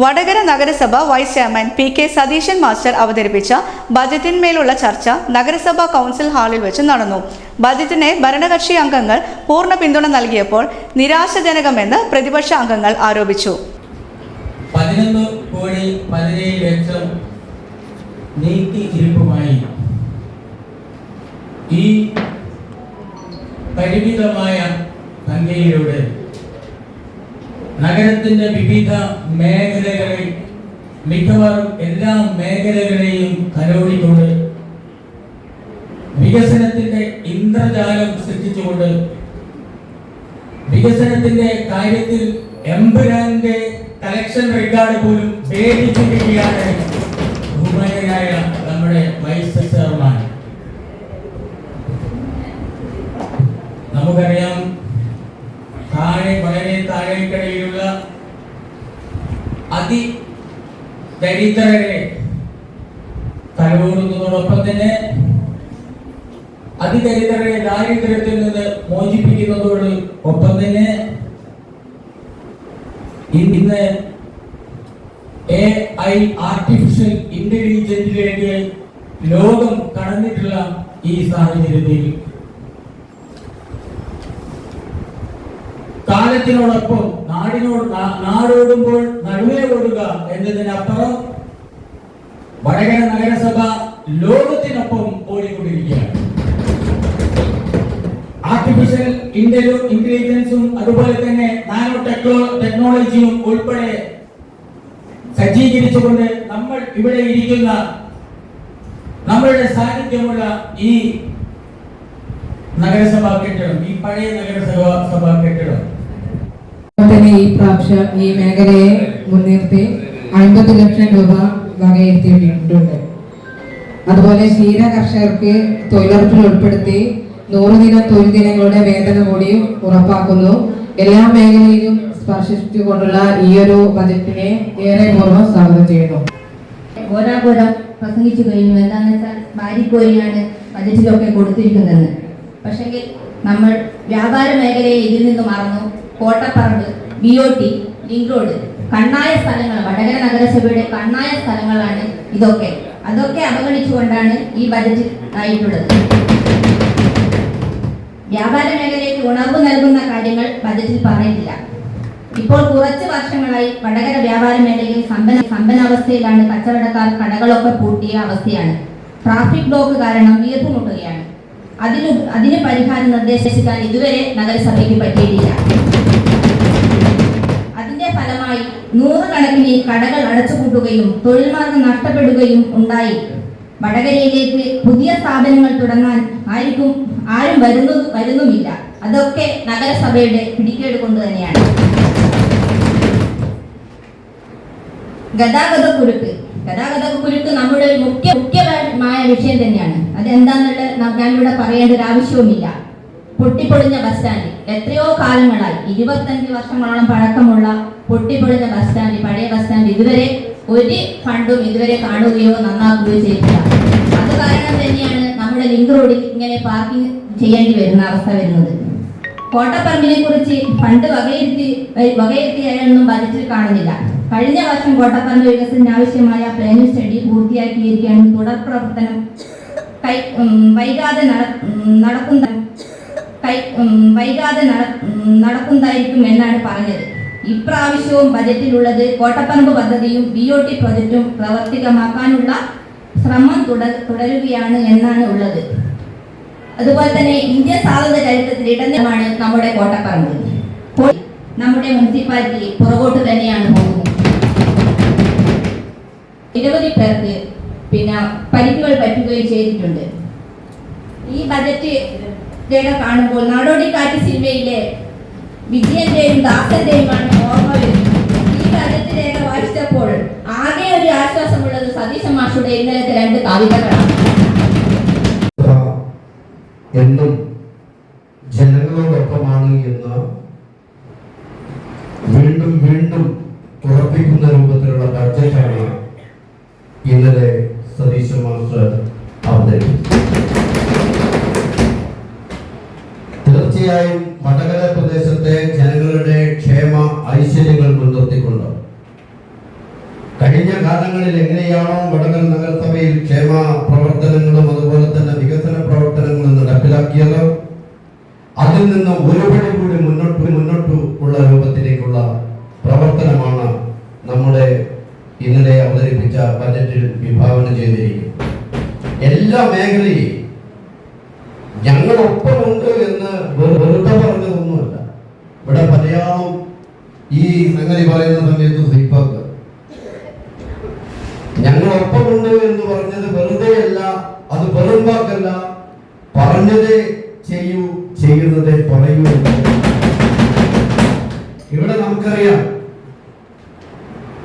വടകര നഗരസഭ vice chairman P K Satheesan master അവതരിപ്പിച്ച ബജറ്റിന്മേലുള്ള ചർച്ച നഗരസഭാ കൗൺസിൽ ഹാളിൽ വെച്ച് നടന്നു. ബജറ്റിനെ ഭരണകക്ഷി അംഗങ്ങൾ പൂർണ പിന്തുണ നൽകിയപ്പോൾ നിരാശജനകമെന്ന് പ്രതിപക്ഷ അംഗങ്ങൾ ആരോപിച്ചു. പതിനൊന്ന് കോടി പതിനേഴ് ലക്ഷം സംഖ്യയിലൂടെ നഗരത്തിന്റെ വിവിധ മേഖലകളിൽ മിക്കവാറും എല്ലാ മേഖലകളെയും കലോടിക്കൊണ്ട് വികസനത്തിന്റെ ഇന്ദ്രജാലം സൃഷ്ടിച്ചുകൊണ്ട് വികസനത്തിന്റെ കാര്യത്തിൽ എംപുരാന്റെ കളക്ഷൻ റെക്കോർഡ് പോലും ഭേദിച്ചിരിക്കുകയാണ് ബഹുമാനായ നമ്മുടെ വൈസ് ചെയർമാൻ നമുക്കറിയാം താഴെ വളരെ താഴേക്കടയിലുള്ള അതി ദരിദ്രരെ തലോടുന്നതോടൊപ്പം തന്നെ അതിദരിദ്രരെ ദാരിദ്ര്യത്തിൽ നിന്ന് മോചിപ്പിക്കുന്നതോട് ഒപ്പം തന്നെ ഇന്ന് എ ഐ ആർട്ടിഫിഷ്യൽ ഇന്റലിജൻസിലേക്ക് ലോകം കടന്നിട്ടുള്ള ഈ സാഹചര്യത്തിൽ കാലത്തിനോടൊപ്പം നാടിനോട് നാടോടുമ്പോൾ നടുവേ ഓടുക എന്നതിനപ്പുറം വടകര നഗരസഭ ലോകത്തിനൊപ്പം ഓടിക്കൊണ്ടിരിക്കുകയാണ്. ആർട്ടിഫിഷ്യൽ ഇന്റലി ഇന്റലിജൻസും അതുപോലെ തന്നെ നാനോ ടെക്നോ ടെക്നോളജിയും ഉൾപ്പെടെ സജ്ജീകരിച്ചുകൊണ്ട് നമ്മൾ ഇവിടെ ഇരിക്കുന്ന നമ്മളുടെ സാന്നിധ്യമുള്ള ഈ നഗരസഭാ കെട്ടിടം ഈ പഴയ നഗരസഭ സഭാ കെട്ടിടം. തന്നെ ഈ പ്രാവശ്യം ഈ മേഖലയെ മുൻനിർത്തി അൻപത് ലക്ഷം രൂപ വകയിരുത്തിയിട്ടുണ്ട്. അതുപോലെ ക്ഷീര കർഷകർക്ക് തൊഴിലുറപ്പിൽ ഉൾപ്പെടുത്തി നൂറ് ദിന തൊഴിൽ ദിനങ്ങളുടെ വേതനം കൂടി ഉറപ്പാക്കുന്നു. എല്ലാ മേഖലയിലും സ്പർശിച്ചുകൊണ്ടുള്ള ഈ ഒരു ബജറ്റിനെ ഏറെ പൂർവം സ്വാഗതം ചെയ്യുന്നു. ഘോരാഘോരം പ്രസംഗിച്ചു കഴിഞ്ഞു. എന്താണെന്ന് വെച്ചാൽ വാരിക്കോരിയാണ് ബജറ്റിലൊക്കെ കൊടുത്തിരിക്കുന്നത്. പക്ഷെങ്കിൽ നമ്മൾ വ്യാപാര മേഖലയെ ഇതിൽ നിന്ന് മറന്നു. Kottaparamba B O T link road കണ്ണായ സ്ഥലങ്ങൾ വടകര നഗരസഭയുടെ കണ്ണായ സ്ഥലങ്ങളാണ് ഇതൊക്കെ. അതൊക്കെ അവഗണിച്ചുകൊണ്ടാണ് ഈ ബജറ്റ് ആയിട്ടുള്ളത്. വ്യാപാര മേഖലയ്ക്ക് ഉണർവ് നൽകുന്ന കാര്യങ്ങൾ ബജറ്റിൽ പറയുന്നില്ല ഇപ്പോൾ കുറച്ച് വർഷങ്ങളായി വടകര വ്യാപാര മേഖലയിൽ സമ്പന്ന സമ്പന്നാവസ്ഥയിലാണ് കച്ചവടക്കാർ കടകളൊക്കെ പൂട്ടിയ അവസ്ഥയാണ്. ട്രാഫിക് ബ്ലോക്ക് കാരണം വീർപ്പുമുട്ടുകയാണ് അതിന് അതിന് പരിഹാരം നിർദ്ദേശിക്കാൻ ഇതുവരെ നഗരസഭയ്ക്ക് പറ്റിയിട്ടില്ല. അതിന്റെ ഫലമായി നൂറുകണക്കിന് കടകൾ അടച്ചുപൂട്ടുകയും തൊഴിൽ മാർഗം നഷ്ടപ്പെടുകയും ഉണ്ടായി. വടകരയിലേക്ക് പുതിയ സ്ഥാപനങ്ങൾ തുടങ്ങാൻ ആർക്കും ആരും വരുന്നു വരുന്നുമില്ല. അതൊക്കെ നഗരസഭയുടെ പിടിക്കേട് കൊണ്ട് തന്നെയാണ്. ഗതാഗത കുരുക്ക് ഗതാഗത കുരുക്ക് നമ്മുടെ ഒരു മുഖ്യ മുഖ്യമായ വിഷയം തന്നെയാണ്. അതെന്താന്നുള്ളത് ഞാനിവിടെ പറയേണ്ട ഒരു ആവശ്യവുമില്ല. പൊട്ടിപ്പൊളിഞ്ഞ ബസ് സ്റ്റാൻഡ് എത്രയോ കാലങ്ങളായി. ഇരുപത്തഞ്ച് വർഷങ്ങളോളം പഴക്കമുള്ള പൊട്ടിപ്പൊളിഞ്ഞ ബസ് സ്റ്റാൻഡ് പഴയ ബസ് സ്റ്റാൻഡ് ഇതുവരെ ഒരു ഫണ്ടും ഇതുവരെ കാണുകയോ നന്നാക്കുകയോ ചെയ്തില്ല അത് കാരണം തന്നെയാണ് നമ്മുടെ ലിങ്ക് റോഡിൽ ഇങ്ങനെ പാർക്കിംഗ് ചെയ്യേണ്ടി വരുന്ന അവസ്ഥ വരുന്നത്. കോട്ടപ്പറമ്പിനെ കുറിച്ച് ഫണ്ട് വകയിരുത്തി വകയിരുത്തിയായൊന്നും ബജറ്റിൽ കാണുന്നില്ല. കഴിഞ്ഞ വർഷം കോട്ടപ്പറമ്പ് വികസനത്തിന് ആവശ്യമായ പ്ലാനിംഗ് സ്റ്റഡി പൂർത്തിയാക്കിയിരിക്കുകയാണ് തുടർ പ്രവർത്തനം. കൈ വൈകാതെ നട- നടക്കുന്ന കൈ വൈകാതെ നടക്കുന്നതായിരിക്കും എന്നാണ് പറഞ്ഞത്. ഇപ്രാവശ്യവും ബജറ്റിലുള്ളത് കോട്ടപ്പറമ്പ് പദ്ധതിയും ബി ഒ ടി പ്രൊജക്റ്റും പ്രവർത്തികമാക്കാനുള്ള ശ്രമം തുട- തുടരുകയാണ് എന്നാണ് ഉള്ളത്. അതുപോലെ തന്നെ ഇന്ത്യ സ്വാതന്ത്ര്യ ചരിത്രത്തിൽ ഇടനിലമാണ് നമ്മുടെ കോട്ടപ്പറമ്പ് നമ്മുടെ മുനിസിപ്പാലിറ്റി പുറകോട്ട് തന്നെയാണ് പോകുന്നത്. നിരവധി പേർക്ക് പിന്നെ പരിക്കുകൾ പറ്റുകയും ചെയ്തിട്ടുണ്ട്. ഈ ബജറ്റ് രേഖ കാണുമ്പോൾ നാടോടിക്കാറ്റ് സിനിമയിലെ വിജയന്റെയും ദാസന്റെയുമാണ് ഓർമ്മ വരുന്നത്. ഈ ബജറ്റ് രേഖ വായിച്ചപ്പോൾ ആകെ ഒരു ആശ്വാസമുള്ളത് സതീശ മാഷുടെ ഇന്നലത്തെ രണ്ട് കവിതകളാണ്. എന്നും ജനങ്ങളോടൊപ്പമാണ് എന്ന് വീണ്ടും വീണ്ടും ഉറപ്പിക്കുന്ന രൂപത്തിലുള്ള ബഡ്ജറ്റാണ് ഇന്നലെ സതീശ മാസ്റ്റർ അവതരിപ്പിച്ചത് തീർച്ചയായും വടകര പ്രദേശത്തെ ജനങ്ങളുടെ ക്ഷേമ ഐശ്വര്യങ്ങൾ മുൻനിർത്തിക്കൊണ്ട് കഴിഞ്ഞ കാലങ്ങളിൽ എങ്ങനെയാണോ വടകര നഗരസഭയിൽ ക്ഷേമ പ്രവർത്തനങ്ങളും അതുപോലെ നടപ്പിലാക്കിയത് അതിൽ നിന്ന് ഒരുപടി കൂടി മുന്നോട്ട് മുന്നോട്ട് ഉള്ള രൂപത്തിലേക്കുള്ള പ്രവർത്തനമാണ് നമ്മുടെ ഇന്നലെ അവതരിപ്പിച്ച ബജറ്റിൽ വിഭാവനം ചെയ്തിരിക്കുന്നത്. എല്ലാ മേഖലയും ഞങ്ങളൊപ്പമുണ്ട് എന്ന് വെറുതെ പറഞ്ഞതൊന്നുമല്ല. ഇവിടെ മലയാളം ഈ സംഗതി പറയുന്ന സമയത്ത് ദീപക് ഞങ്ങളൊപ്പമുണ്ട് എന്ന് പറഞ്ഞത് വെറുതെയല്ല അത് വെറും വാക്കല്ല. പറഞ്ഞതേ ചെയ്യൂ ചെയ്യുന്നത് പറയൂ ഇവിടെ നമുക്കറിയാം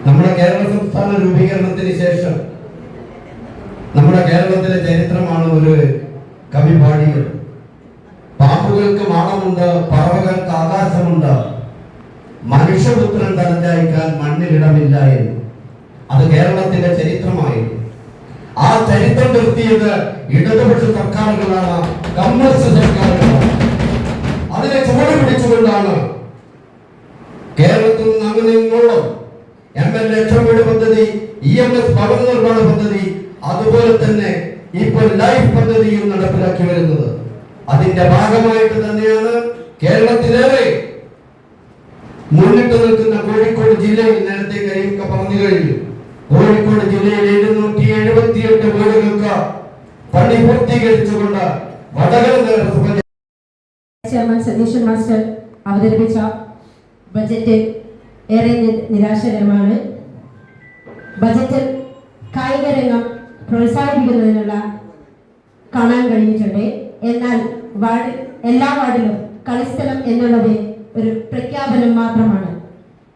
നമ്മുടെ കേരള സംസ്ഥാന രൂപീകരണത്തിന് ശേഷം നമ്മുടെ കേരളത്തിലെ ചരിത്രമാണ് ഒരു കവി പാടിയത്. പാമ്പുകൾക്ക് മാണമുണ്ട് പറവകൾക്ക് ആകാശമുണ്ട്. മനുഷ്യപുത്രൻ തലഞ്ചായിക്കാൻ മണ്ണിലിടമില്ല എന്ന്. അത് കേരളത്തിന്റെ ചരിത്രമായിരുന്നു. ആ ചരിത്രം നിർത്തിയത് ഇടതുപക്ഷ സർക്കാരുകളാണ് കമ്മ്യൂണിസ്റ്റ് സർക്കാരുകളാണ്. അതിനെ ചുവട് പിടിച്ചുകൊണ്ടാണ് കേരളത്തിൽ നിന്ന് അങ്ങനെ ഇങ്ങോളം എം എൽ ലക്ഷം വീട് പദ്ധതി ഇ എം എസ് ഭവന നിർമ്മാണ പദ്ധതി അതുപോലെ തന്നെ ഇപ്പോൾ ലൈഫ് പദ്ധതിയും നടപ്പിലാക്കി വരുന്നത്. അതിന്റെ ഭാഗമായിട്ട് തന്നെയാണ് കേരളത്തിലേറെ മുന്നിട്ട് നിൽക്കുന്ന കോഴിക്കോട് ജില്ലയിൽ നേരത്തെ കഴിയുക പറഞ്ഞു കഴിഞ്ഞു. കോഴിക്കോട് ജില്ലയിൽ എഴുന്നൂറ്റി എഴുപത്തിയെട്ട് വീടുകൾക്ക് പണി പൂർത്തീകരിച്ചുകൊണ്ട് വടകര ചെയർമാൻ സതീശൻ മാസ്റ്റർ അവതരിപ്പിച്ച ബജറ്റ് ഏറെ നിരാശകരമാണ്. ബജറ്റിൽ കായിക രംഗം പ്രോത്സാഹിപ്പിക്കുന്നതിനുള്ള കാണാൻ കഴിഞ്ഞിട്ടുണ്ട്. എന്നാൽ വാർഡ് എല്ലാ വാർഡിലും കളിസ്ഥലം എന്നുള്ളത് ഒരു പ്രഖ്യാപനം മാത്രമാണ്.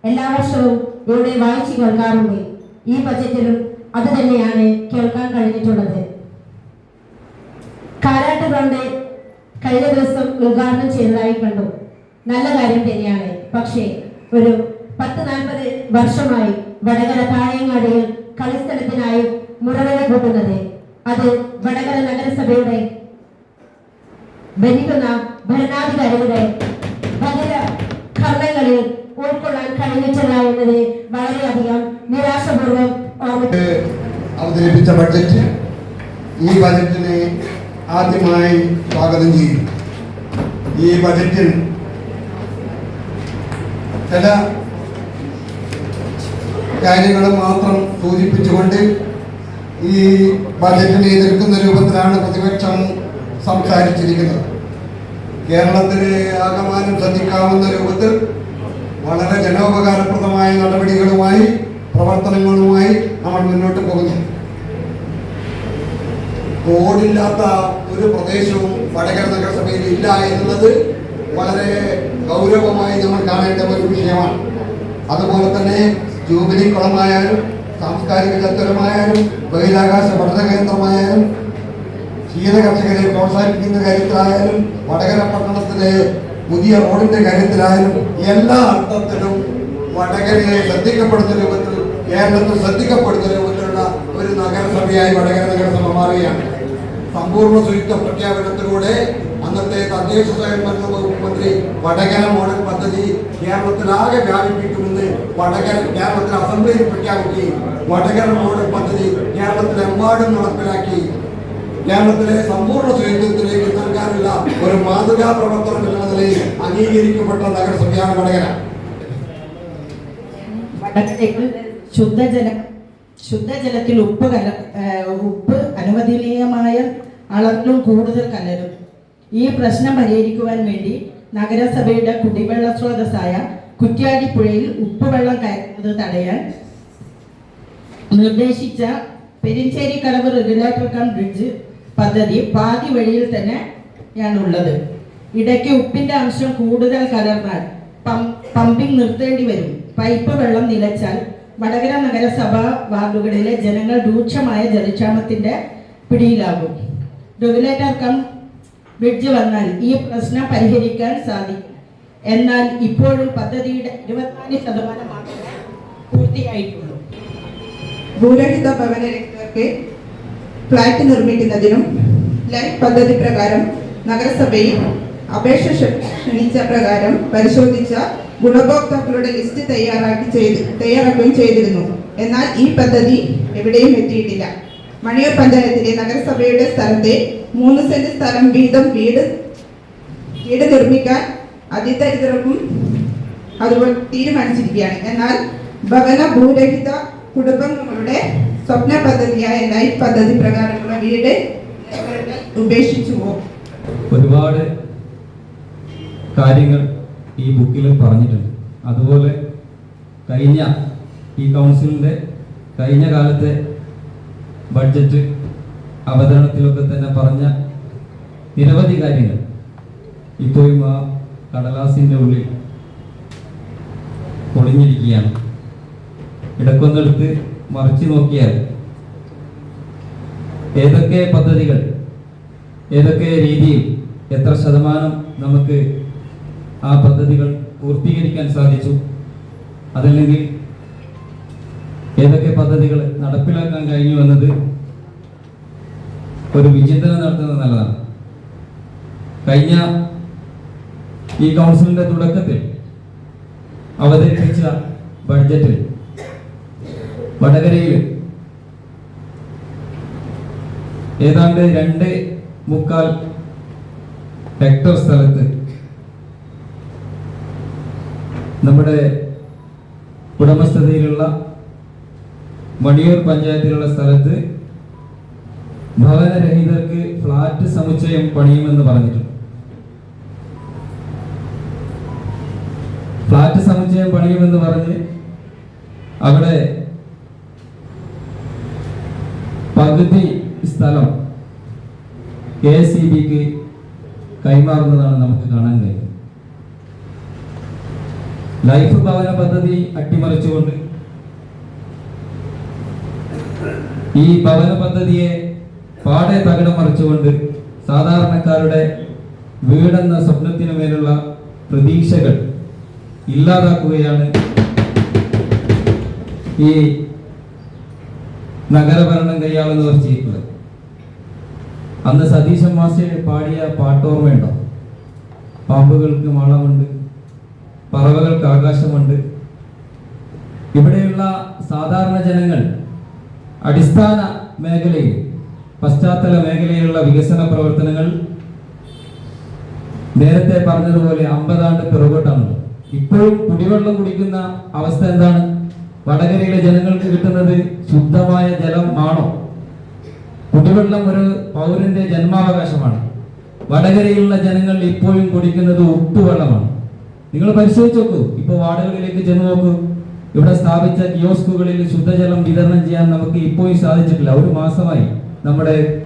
എല്ലാ വർഷവും ഇവിടെ വായിച്ചു കേൾക്കാറുണ്ട്. ഈ ബജറ്റിലും അത് തന്നെയാണ് കേൾക്കാൻ കഴിഞ്ഞിട്ടുള്ളത്. കാരാട്ട് ഗ്രൗണ്ട് കഴിഞ്ഞ ദിവസം ഉദ്ഘാടനം ചെയ്തതായി കണ്ടു. നല്ല കാര്യം തന്നെയാണ്. പക്ഷേ ഒരു പത്ത് നാൽപ്പത് വർഷമായി വടകര താഴേങ്ങാടിയിൽ കളിസ്ഥലത്തിനായി മുറവില കൂട്ടുന്നത്. അത് വടകര നഗരസഭയുടെ ഭരിക്കുന്ന ഭരണാധികാരികളുടെ ഭദ്ര കർമ്മങ്ങളിൽ അവതരിപ്പിച്ച ബഡ്ജറ്റ് ഈ ബജറ്റിനെ ആദ്യമായി സ്വാഗതം ചെയ്യും ഈ ബജറ്റിൽ ചില കാര്യങ്ങൾ മാത്രം സൂചിപ്പിച്ചുകൊണ്ട് ഈ ബജറ്റിനെ എതിർക്കുന്ന രൂപത്തിലാണ് പ്രതിപക്ഷം സംസാരിച്ചിരിക്കുന്നത്. കേരളത്തിലെ ആകമാനം ശ്രദ്ധിക്കാവുന്ന രൂപത്തിൽ വളരെ ജനോപകാരപ്രദമായ നടപടികളുമായി പ്രവർത്തനങ്ങളുമായി നമ്മൾ മുന്നോട്ട് പോകുന്നു. റോഡില്ലാത്ത ഒരു പ്രദേശവും വടകര നഗരസഭയിൽ ഇല്ല എന്നുള്ളത് വളരെ ഗൗരവമായി നമ്മൾ കാണേണ്ട ഒരു വിഷയമാണ്. അതുപോലെ തന്നെ ജൂബിലി കുളമായാലും സാംസ്കാരിക ചത്തരമായാലും ബഹിരാകാശ പഠന കേന്ദ്രമായാലും ക്ഷീര കർഷകരെ പ്രോത്സാഹിപ്പിക്കുന്ന കാര്യത്തിലായാലും വടകര പട്ടണത്തിലെ പുതിയ റോഡിന്റെ കാര്യത്തിലായാലും എല്ലാ അർത്ഥത്തിലും വടകരയെ ശ്രദ്ധിക്കപ്പെടുന്ന രൂപത്തിൽ കേരളത്തിൽ ശ്രദ്ധിക്കപ്പെടുന്ന രൂപത്തിലുള്ള ഒരു നഗരസഭയായി വടകര നഗരസഭ മാറുകയാണ്. സമ്പൂർണ ശുചിത്വ പ്രഖ്യാപനത്തിലൂടെ അന്നത്തെ തദ്ദേശ സ്വയംഭരണ വകുപ്പ് മന്ത്രി വടകര മോഡൽ പദ്ധതി കേരളത്തിലാകെ വ്യാപിപ്പിക്കുമെന്ന് വടകര കേരളത്തിൽ അസംബ്ലിയിൽ പ്രഖ്യാപിക്കുകയും വടകര മോഡൽ പദ്ധതി കേരളത്തിലെമ്പാടും നടപ്പിലാക്കി കേരളത്തിലെ സമ്പൂർണ ശുചിത്വത്തിലേക്ക് ഒരു മാതൃകാ പ്രവർത്തനം എന്ന നിലയിൽ അംഗീകരിക്കപ്പെട്ട നഗരസഭയാണ് വടകര. ശുദ്ധജല ശുദ്ധജലത്തിൽ ഉപ്പ് കല ഉപ്പ് അനുവദനീയമായ അളവിലും കൂടുതൽ കലരും. ഈ പ്രശ്നം പരിഹരിക്കുവാൻ വേണ്ടി നഗരസഭയുടെ കുടിവെള്ള സ്രോതസ്സായ കുറ്റ്യാടിപ്പുഴയിൽ ഉപ്പുവെള്ളം കയറുന്നത് തടയാൻ നിർദ്ദേശിച്ച Perincheri Kadavu regulator cum bridge പദ്ധതി പാതി വഴിയിൽ തന്നെയാണ് ഉള്ളത് ഇടയ്ക്ക് ഉപ്പിന്റെ അംശം കൂടുതൽ കലർന്നാൽ പമ്പിംഗ് നിർത്തേണ്ടി വരും. പൈപ്പ് വെള്ളം നിലച്ചാൽ വടകര നഗരസഭ വാർഡുകളിലെ ജനങ്ങൾ രൂക്ഷമായ ജലക്ഷാമത്തിന്റെ പിടിയിലാകും. റെഗുലേറ്റർ കം ബ്രിഡ്ജ് വന്നാൽ ഈ പ്രശ്നം പരിഹരിക്കാൻ സാധിക്കും. എന്നാൽ ഇപ്പോഴും പദ്ധതിയുടെ ഇരുപത്തിനാല് ശതമാനം മാത്രമേ പൂർത്തിയായിട്ടുള്ളൂ. ഭൂരഹിത ഭവന രഹിതർക്ക് ഫ്ലാറ്റ് നിർമ്മിക്കുന്നതിനും ലൈഫ് പദ്ധതി പ്രകാരം നഗരസഭയിൽ അപേക്ഷ ക്ഷണിച്ച പ്രകാരം പരിശോധിച്ച ഗുണഭോക്താക്കളുടെ ലിസ്റ്റ് തയ്യാറാക്കി ചെയ്ത് തയ്യാറാക്കുകയും ചെയ്തിരുന്നു. എന്നാൽ ഈ പദ്ധതി എവിടെയും എത്തിയിട്ടില്ല. മണിയൂർ പഞ്ചായത്തിലെ നഗരസഭയുടെ സ്ഥലത്തെ മൂന്ന് സെന്റ് സ്ഥലം വീതം വീട് വീട് നിർമ്മിക്കാൻ അതിദരിദ്രർക്കും അതുപോലെ തീരുമാനിച്ചിരിക്കുകയാണ്. എന്നാൽ ഭവന ഭൂരഹിത കുടുംബങ്ങളുടെ സ്വപ്ന പദ്ധതിയായ ലൈഫ് പദ്ധതി പ്രകാരമുള്ള വീട് ഉപേക്ഷിച്ചു പോകും ഒരുപാട് കാര്യങ്ങൾ ഈ ബുക്കിൽ പറഞ്ഞിട്ടുണ്ട്. അതുപോലെ കഴിഞ്ഞ ഈ കൗൺസിലിന്റെ കഴിഞ്ഞ കാലത്തെ ബഡ്ജറ്റ് അവതരണത്തിലൊക്കെ തന്നെ പറഞ്ഞ നിരവധി കാര്യങ്ങൾ. ഇപ്പോഴും ആ കടലാസിന്റെ ഉള്ളിൽ പൊളിഞ്ഞിരിക്കുകയാണ് ഇടക്കൊന്നെടുത്ത് മറിച്ചു നോക്കിയാൽ ഏതൊക്കെ പദ്ധതികൾ ഏതൊക്കെ രീതിയിൽ എത്ര ശതമാനം നമുക്ക് ആ പദ്ധതികൾ പൂർത്തീകരിക്കാൻ സാധിച്ചു? അതല്ലെങ്കിൽ ഏതൊക്കെ പദ്ധതികൾ നടപ്പിലാക്കാൻ കഴിഞ്ഞു എന്നത് ഒരു വിചിന്തനം നടത്തുന്നത് നല്ലതാണ്. കഴിഞ്ഞ ഈ കൗൺസിലിന്റെ തുടക്കത്തിൽ അവതരിപ്പിച്ച ബഡ്ജറ്റിൽ വടകരയിൽ ഏതാണ്ട് രണ്ട് മുക്കാൽ ഹെക്ടർ സ്ഥലത്ത് നമ്മുടെ ഉടമസ്ഥതയിലുള്ള മണിയൂർ പഞ്ചായത്തിലുള്ള സ്ഥലത്ത് ഭവനരഹിതർക്ക് ഫ്ലാറ്റ് സമുച്ചയം പണിയുമെന്ന് പറഞ്ഞിട്ടുണ്ട്. ഫ്ലാറ്റ് സമുച്ചയം പണിയുമെന്ന് പറഞ്ഞ് അവിടെ പകുതി സ്ഥലം കെ എസ് ഇ ബിക്ക് കൈമാറുന്നതാണ് നമുക്ക് കാണാൻ കഴിയുന്നത്. ലൈഫ് ഭവന പദ്ധതി അട്ടിമറിച്ചുകൊണ്ട് ഈ ഭവന പദ്ധതിയെ പാടെ തകിടം മറിച്ചുകൊണ്ട് സാധാരണക്കാരുടെ വീടെന്ന സ്വപ്നത്തിനു മേലുള്ള പ്രതീക്ഷകൾ ഇല്ലാതാക്കുകയാണ് ഈ നഗരഭരണം കൈയാളുന്നവർ ചെയ്യുന്നത്. അന്ന് സതീശൻ മാസ്റ്റർ പാടിയ പാട്ടോർമ്മയുണ്ടോ? പാമ്പുകൾക്ക് മാളമുണ്ട് പറവകൾക്ക് ആകാശമുണ്ട്. ഇവിടെയുള്ള സാധാരണ ജനങ്ങൾ അടിസ്ഥാന മേഖലയിൽ പശ്ചാത്തല മേഖലയിലുള്ള വികസന പ്രവർത്തനങ്ങൾ നേരത്തെ പറഞ്ഞതുപോലെ അമ്പതാണ്ട് പിറകോട്ടാണ്. ഇപ്പോഴും കുടിവെള്ളം കുടിക്കുന്ന അവസ്ഥ എന്താണ്? വടകരയിലെ ജനങ്ങൾക്ക് കിട്ടുന്നത് ശുദ്ധമായ ജലം ആണോ? കുടിവെള്ളം ഒരു പൗരന്റെ ജന്മാവകാശമാണ്. വടകരയിലുള്ള ജനങ്ങൾ ഇപ്പോഴും കുടിക്കുന്നത് ഉപ്പുവെള്ളമാണ്. നിങ്ങൾ പരിശോധിച്ച് നോക്കൂ. ഇപ്പൊ വാർഡുകളിലേക്ക് ചെന്ന് നോക്കൂ. ഇവിടെ സ്ഥാപിച്ച കിയോസ്കുകളിൽ ശുദ്ധജലം വിതരണം ചെയ്യാൻ നമുക്ക് ഇപ്പോഴും സാധിച്ചിട്ടില്ല. ഒരു മാസമായി നമ്മുടെ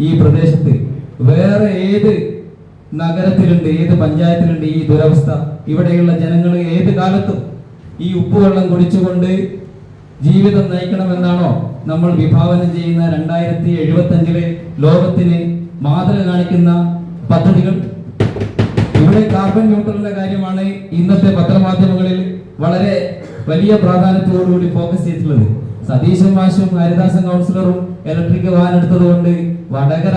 ഈ പ്രദേശത്ത്. വേറെ ഏത് നഗരത്തിലുണ്ട് ഏത് പഞ്ചായത്തിലുണ്ട് ഈ ദുരവസ്ഥ? ഇവിടെയുള്ള ജനങ്ങൾ ഏത് കാലത്തും ഈ ഉപ്പുവെള്ളം കുടിച്ചുകൊണ്ട് ജീവിതം നയിക്കണമെന്നാണോ? നമ്മൾ വിഭാവനം ചെയ്യുന്ന രണ്ടായിരത്തി എഴുപത്തി അഞ്ചിലെ ലോകത്തിന് മാതൃക കാണിക്കുന്ന പദ്ധതികൾ. ഇവിടെ കാർബൺ ന്യൂട്രലിന്റെ കാര്യമാണ് ഇന്നത്തെ പത്രമാധ്യമങ്ങളിൽ വളരെ വലിയ പ്രാധാന്യത്തോടുകൂടി ഫോക്കസ് ചെയ്തിട്ടുള്ളത്. സതീശൻ മാഷും ഹരിദാസൻ കൗൺസിലറും ഇലക്ട്രിക് വാൻ എടുത്തതുകൊണ്ട് വടകര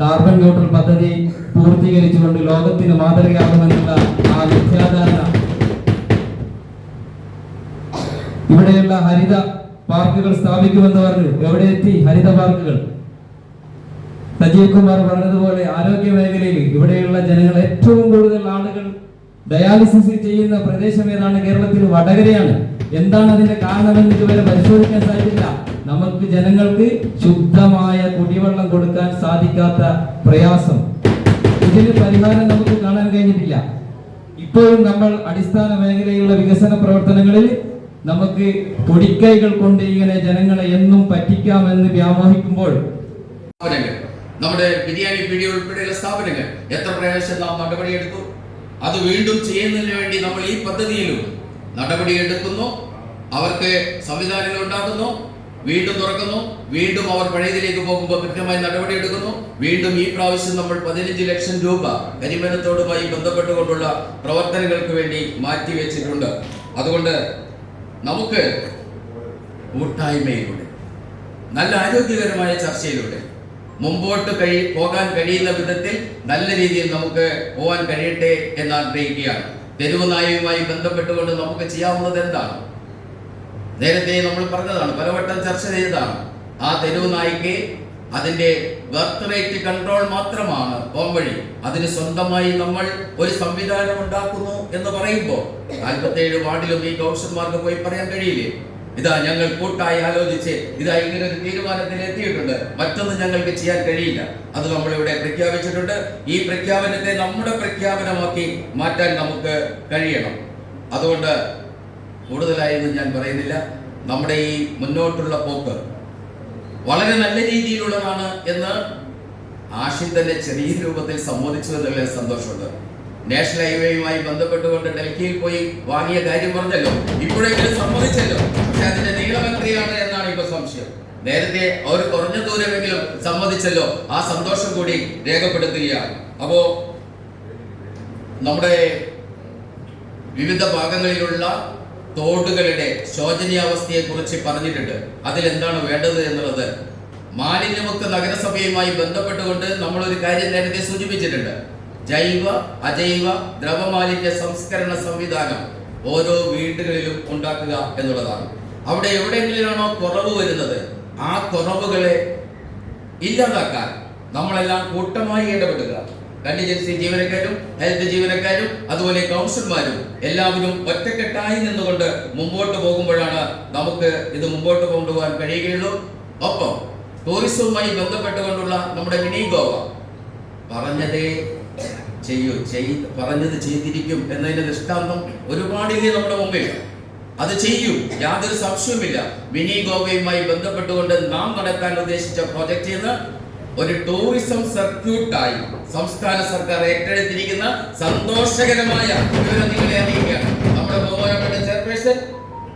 കാർബൺ ന്യൂട്രൽ പദ്ധതി പൂർത്തീകരിച്ചുകൊണ്ട് ലോകത്തിന് മാതൃകയാകുമെന്നുള്ള ആ മിഥ്യാധാരണ ഇവിടെയുള്ള ഹരിത പാർക്കുകൾ സ്ഥാപിക്കുമെന്ന് പറഞ്ഞു എവിടെ എത്തി? ഹരിത പാർക്കുകൾ. സജീവ് കുമാർ പറഞ്ഞതുപോലെ ആരോഗ്യ മേഖലയിൽ ഇവിടെയുള്ള ജനങ്ങൾ ഏറ്റവും കൂടുതൽ ആളുകൾ ഡയാലിസിസ് ചെയ്യുന്ന പ്രദേശം ഏതാണ് കേരളത്തിൽ? വടകരയാണ്. എന്താണ് അതിന്റെ കാരണമെന്ന് ഇതുവരെ പരിശോധിക്കാൻ സാധിക്കില്ല നമുക്ക് ജനങ്ങൾക്ക് ശുദ്ധമായ കുടിവെള്ളം കൊടുക്കാൻ സാധിക്കാത്ത പ്രയാസം. ഇതിന് പരിഹാരം നമുക്ക് കാണാൻ കഴിഞ്ഞിട്ടില്ല. ഇപ്പോഴും നമ്മൾ അടിസ്ഥാന മേഖലയിലുള്ള വികസന പ്രവർത്തനങ്ങളിൽ നമുക്ക് പൊടിക്കൈകൾ കൊണ്ട് ഇങ്ങനെ ജനങ്ങളെ എന്നും പറ്റിക്കാമെന്ന് വ്യാമോഹിക്കുമ്പോൾ നമ്മുടെ ബിരിയാണി പിടി ഉൾപ്പെടെയുള്ള സ്ഥാപനങ്ങൾ എത്ര പ്രാവശ്യം നാം നടപടിയെടുത്തു? അത് വീണ്ടും ചെയ്യുന്നതിന് വേണ്ടി നമ്മൾ ഈ പദ്ധതിയിലും നടപടിയെടുക്കുന്നു. അവർക്ക് സംവിധാനങ്ങൾ ഉണ്ടാക്കുന്നു. വീണ്ടും തുറക്കുന്നു. വീണ്ടും അവർ പഴയതിലേക്ക് പോകുമ്പോൾ കൃത്യമായി നടപടിയെടുക്കുന്നു. വീണ്ടും ഈ പ്രാവശ്യം നമ്മൾ പതിനഞ്ച് ലക്ഷം രൂപ കരിമനത്തോടുമായി ബന്ധപ്പെട്ടുകൊണ്ടുള്ള പ്രവർത്തനങ്ങൾക്ക് വേണ്ടി മാറ്റിവെച്ചിട്ടുണ്ട്. അതുകൊണ്ട് നമുക്ക് കൂട്ടായ്മയിലൂടെ നല്ല ആരോഗ്യകരമായ ചർച്ചയിലൂടെ മുമ്പോട്ട് കഴി പോകാൻ കഴിയുന്ന വിധത്തിൽ നല്ല രീതിയിൽ നമുക്ക് പോകാൻ കഴിയട്ടെ എന്ന് ആഗ്രഹിക്കുകയാണ്. തെരുവ് നായയുമായി ബന്ധപ്പെട്ടുകൊണ്ട് നമുക്ക് ചെയ്യാവുന്നത് എന്താണ്? നേരത്തെ നമ്മൾ പറഞ്ഞതാണ് പലവട്ടം ചർച്ച ചെയ്തതാണ്. ആ തെരുവ് നായിക്ക് അതിന്റെ ബർത്ത് റേറ്റ് കൺട്രോൾ മാത്രമാണ്. പോംവഴി അതിന് സ്വന്തമായി നമ്മൾ ഒരു സംവിധാനം ഉണ്ടാക്കുന്നു എന്ന് പറയുമ്പോൾ നാൽപ്പത്തേഴ് വാർഡിലും ഈ കൗൺസിലർമാർക്ക് പോയി പറയാൻ കഴിയില്ലേ? ഇതാ ഞങ്ങൾ കൂട്ടായി ആലോചിച്ച് ഇതാ ഇങ്ങനെ ഒരു തീരുമാനത്തിൽ എത്തിയിട്ടുണ്ട്. മറ്റൊന്നും ഞങ്ങൾക്ക് ചെയ്യാൻ കഴിയില്ല. അത് നമ്മൾ ഇവിടെ പ്രഖ്യാപിച്ചിട്ടുണ്ട്. ഈ പ്രഖ്യാപനത്തെ നമ്മുടെ പ്രഖ്യാപനമാക്കി മാറ്റാൻ നമുക്ക് കഴിയണം. അതുകൊണ്ട് കൂടുതലായൊന്നും ഞാൻ പറയുന്നില്ല. നമ്മുടെ ഈ മുന്നോട്ടുള്ള പോക്ക് വളരെ നല്ല രീതിയിലുള്ളതാണ് എന്ന് ആഷിൻ തന്നെ ചെറിയ രൂപത്തിൽ സംബോധിച്ചു എന്നുള്ള സന്തോഷമുണ്ട്. നാഷണൽ ഹൈവേയുമായി ബന്ധപ്പെട്ടുകൊണ്ട് ഡൽഹിയിൽ പോയി വാങ്ങിയ കാര്യം പറഞ്ഞല്ലോ. ഇപ്പോഴെങ്കിലും സമ്മതിച്ചല്ലോ. പക്ഷെ അതിന്റെ നീളം എത്രയാണ് എന്നാണ് ഇപ്പൊ സംശയം. നേരത്തെ അവർ കുറഞ്ഞ ദൂരമെങ്കിലും സമ്മതിച്ചല്ലോ. ആ സന്തോഷം കൂടി രേഖപ്പെടുത്തുകയാണ്. അപ്പോ നമ്മുടെ വിവിധ ഭാഗങ്ങളിലുള്ള തോടുകളുടെ ശോചനീയാവസ്ഥയെ കുറിച്ച് പറഞ്ഞിട്ടുണ്ട്. അതിലെന്താണ് വേണ്ടത് എന്നുള്ളത്? മാലിന്യമുക്ത നഗരസഭയുമായി ബന്ധപ്പെട്ടുകൊണ്ട് നമ്മൾ ഒരു കാര്യം നേരത്തെ സൂചിപ്പിച്ചിട്ടുണ്ട്. ജൈവ അജൈവ ദ്രവമാലിന്യ സംസ്കരണ സംവിധാനം ഓരോ വീടുകളിലും ഉണ്ടാക്കുക എന്നുള്ളതാണ്. അവിടെ എവിടെയെങ്കിലാണോ കുറവ് വരുന്നത് ആ കുറവുകളെ ഇല്ലാതാക്കാൻ നമ്മളെല്ലാം കൂട്ടമായി ഇടപെടുക. കണ്ടിജൻസി ജീവനക്കാരും ഹെൽത്ത് ജീവനക്കാരും അതുപോലെ കൗൺസിലർമാരും എല്ലാവരും ഒറ്റക്കെട്ടായി നിന്നുകൊണ്ട് മുമ്പോട്ട് പോകുമ്പോഴാണ് നമുക്ക് ഇത് മുമ്പോട്ട് കൊണ്ടുപോകാൻ കഴിയുകയുള്ളൂ. ഒപ്പം ടൂറിസവുമായി ബന്ധപ്പെട്ടുകൊണ്ടുള്ള നമ്മുടെ മിനി ഗോവ. പറഞ്ഞതേ ചെയ്യൂ ചെയ് പറഞ്ഞത് ചെയ്തിരിക്കും എന്നതിന്റെ ദൃഷ്ടാന്തം ഒരുപാടില്ലേ നമ്മുടെ മുമ്പിൽ? അത് ചെയ്യും യാതൊരു സംശയവുമില്ല. മിനി ഗോവയുമായി ബന്ധപ്പെട്ടുകൊണ്ട് നാം നടത്താൻ ഉദ്ദേശിച്ച പ്രോജക്റ്റ് എന്ന് ഒരു ടൂറിസം സർക്യൂട്ടായി സംസ്ഥാന സർക്കാർ ഏറ്റെടുത്തിരിക്കുന്ന സന്തോഷകരമായ വിവരം നിങ്ങളെ അറിയിക്കുകയാണ് നമ്മുടെ ബഹുമാനപ്പെട്ട ചെയർപേഴ്സൺ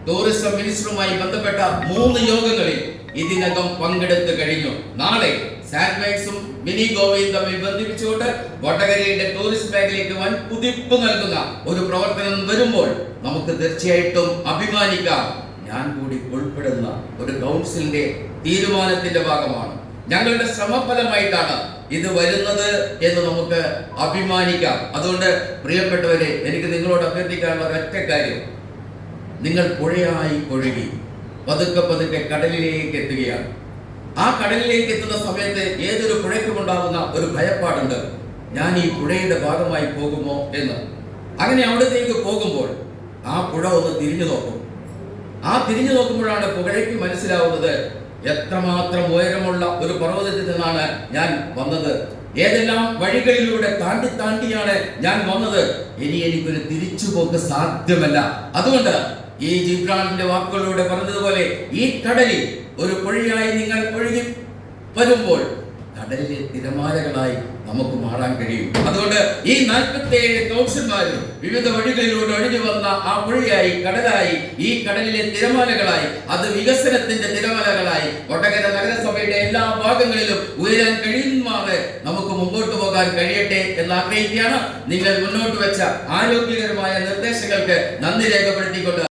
ടൂറിസം മിനിസ്റ്ററുമായി ബന്ധപ്പെട്ട മൂന്ന് യോഗങ്ങളിൽ ഇതിനകം പങ്കെടുത്തു കഴിഞ്ഞു. നാളെ സാൻഡ്ബാഗ്സും മിനി ഗോവയും തമ്മിൽ ബന്ധിപ്പിച്ചുകൊണ്ട് വടകരയുടെ ടൂറിസ്റ്റ് മേഖലയ്ക്ക് വൻ കുതിപ്പ് നൽകുന്ന ഒരു പ്രവർത്തനം വരുമ്പോൾ നമുക്ക് തീർച്ചയായിട്ടും അഭിമാനിക്കാം. ഞാൻ കൂടി ഉൾപ്പെടുന്ന ഒരു കൗൺസിലിന്റെ തീരുമാനത്തിന്റെ ഭാഗമാണ്. ഞങ്ങളുടെ ശ്രമഫലമായിട്ടാണ് ഇത് വരുന്നത് എന്ന് നമുക്ക് അഭിമാനിക്കാം. അതുകൊണ്ട് പ്രിയപ്പെട്ടവരെ എനിക്ക് നിങ്ങളോട് അഭ്യർത്ഥിക്കാനുള്ള ഒറ്റ കാര്യം. നിങ്ങൾ പുഴയായി ഒഴുകി പതുക്കെ പതുക്കെ കടലിലേക്ക് എത്തുകയാണ്. ആ കടലിലേക്ക് എത്തുന്ന സമയത്ത് ഏതൊരു പുഴയ്ക്കും ഉണ്ടാകുന്ന ഒരു ഭയപ്പാടുണ്ട്. ഞാൻ ഈ പുഴയുടെ ഭാഗമായി പോകുമോ എന്ന്. അങ്ങനെ അവിടത്തേക്ക് പോകുമ്പോൾ ആ പുഴ ഒന്ന് തിരിഞ്ഞു നോക്കും. ആ തിരിഞ്ഞു നോക്കുമ്പോഴാണ് പുഴയ്ക്ക് മനസ്സിലാവുന്നത് എത്രമാത്രം ഉയരമുള്ള ഒരു പർവതത്തിൽ നിന്നാണ് ഞാൻ വന്നത്? ഏതെല്ലാം വഴികളിലൂടെ താണ്ടി താണ്ടിയാണ് ഞാൻ വന്നത്? ഇനി എനിക്കൊരു തിരിച്ചുപോക്ക് സാധ്യമല്ല. അതുകൊണ്ട് ഈ ജിബ്രാനിന്റെ വാക്കുകളിലൂടെ പറഞ്ഞതുപോലെ ഈ കടലിൽ ഒരു പുഴയായി നിങ്ങൾ ഒഴുകി വരുമ്പോൾ കടലിലെ തിരമാലകളായി നമുക്ക് മാറാൻ കഴിയും. അതുകൊണ്ട് ഈ നാൽപ്പത്തേഴ് കൗൺസിലർമാരും വിവിധ വഴികളിലൂടെ ഒഴിഞ്ഞു വന്ന ആ പുഴയായി കടലായി ഈ കടലിലെ തിരമാലകളായി അത് വികസനത്തിന്റെ തിരമാലകളായി ഒട്ടകര നഗരസഭയുടെ എല്ലാ ഭാഗങ്ങളിലും ഉയരാൻ കഴിയുമാറ് നമുക്ക് മുമ്പോട്ട് പോകാൻ കഴിയട്ടെ എന്ന് ആഗ്രഹിക്കുകയാണ്. നിങ്ങൾ മുന്നോട്ട് വെച്ച ആരോഗ്യകരമായ നിർദ്ദേശങ്ങൾക്ക് നന്ദി രേഖപ്പെടുത്തിക്കൊണ്ട്